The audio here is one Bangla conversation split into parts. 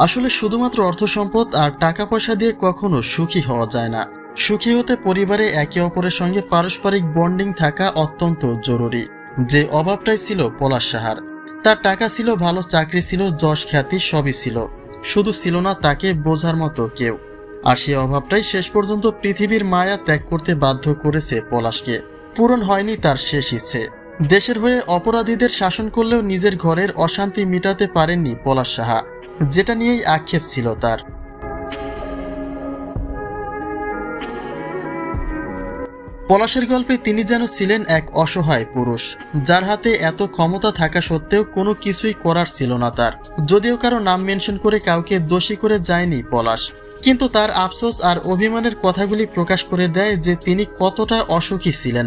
আসলে শুধুমাত্র অর্থ সম্পদ আর টাকা পয়সা দিয়ে কখনো সুখী হওয়া যায় না। সুখী হতে পরিবারে একে অপরের সঙ্গে পারস্পরিক বন্ডিং থাকা অত্যন্ত জরুরি। যে অভাবটাই ছিল পলাশ সাহার। তার টাকা ছিল ভালো, চাকরি ছিল, যশ খ্যাতি সবই ছিল। শুধু ছিল না তাকে বোঝার মতো কেউ। আর সেই অভাবটাই শেষ পর্যন্ত পৃথিবীর মায়া ত্যাগ করতে বাধ্য করেছে পলাশকে। পূরণ হয়নি তার শেষ ইচ্ছে। দেশের হয়ে অপরাধীদের শাসন করলেও নিজের ঘরের অশান্তি মিটাতে পারেননি পলাশ সাহা। যেটা নিয়েই আক্ষেপ ছিল তার। পলাশের গল্পে তিনি যেন ছিলেন এক অসহায় পুরুষ, যার হাতে এত ক্ষমতা থাকা সত্ত্বেও কোনো কিছুই করার ছিল না তার। যদিও কারও নাম মেনশন করে কাউকে দোষী করে যায়নি পলাশ, কিন্তু তার আফসোস আর অভিমানের কথাগুলি প্রকাশ করে দেয় যে তিনি কতটা অসুখী ছিলেন।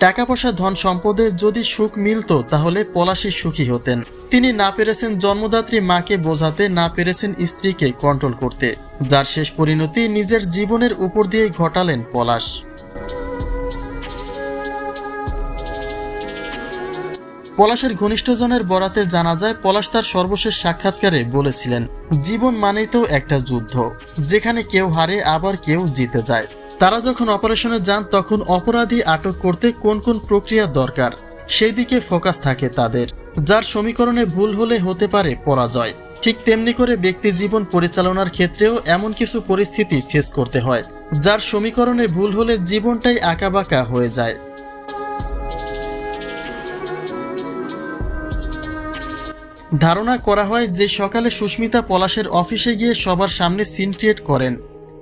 টাকা পয়সা, ধন সম্পদে যদি সুখ মিলত, তাহলে পলাশই সুখী হতেন। তিনি না পেরেছেন জন্মদাত্রী মাকে বোঝাতে, না পেরেছেন স্ত্রীকে কন্ট্রোল করতে। যার শেষ পরিণতি নিজের জীবনের উপর দিয়ে ঘটালেন পলাশ। পলাশের ঘনিষ্ঠজনের বরাতে জানা যায়, পলাশ তার সর্বশেষ সাক্ষাৎকারে বলেছিলেন, জীবন মানেই তো একটা যুদ্ধ। যেখানে কেউ হারে, আবার কেউ জিতে যায়। তারা যখন অপারেশনে যান, তখন অপরাধী আটক করতে কোন কোন প্রক্রিয়া দরকার? সেই দিকে ফোকাস থাকে তাদের। যার সমীকরণে ভুল হলে হতে পারে পরাজয়। ঠিক তেমনি করে ব্যক্তি জীবন পরিচালনার ক্ষেত্রেও এমন কিছু পরিস্থিতি ফেস করতে হয়, যার সমীকরণে ভুল হলে জীবনটাই আঁকাবাঁকা হয়ে যায়। ধারণা করা হয় যে সকালে সুস্মিতা পলাশের অফিসে গিয়ে সবার সামনে সিন ক্রিয়েট করেন।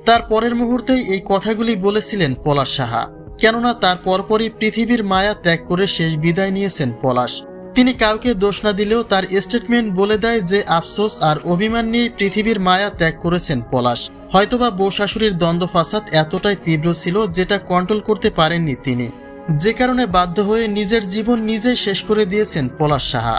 তার পরের মুহূর্তেই এই কথাগুলি বলেছিলেন পলাশ সাহা। কেননা তার পরপরই পৃথিবীর মায়া ত্যাগ করে শেষ বিদায় নিয়েছেন পলাশ। তিনি কাউকে দোষ না দিলেও তার স্টেটমেন্ট বলে দেয় যে আফসোস আর অভিমান নিয়ে পৃথিবীর মায়া ত্যাগ করেছেন পলাশ। হয়তোবা বউ শাশুড়ির দ্বন্দ্ব ফাসাদ এতটাই তীব্র ছিল যেটা কন্ট্রোল করতে পারেননি তিনি। যে কারণে বাধ্য হয়ে নিজের জীবন নিজেই শেষ করে দিয়েছেন পলাশ সাহা।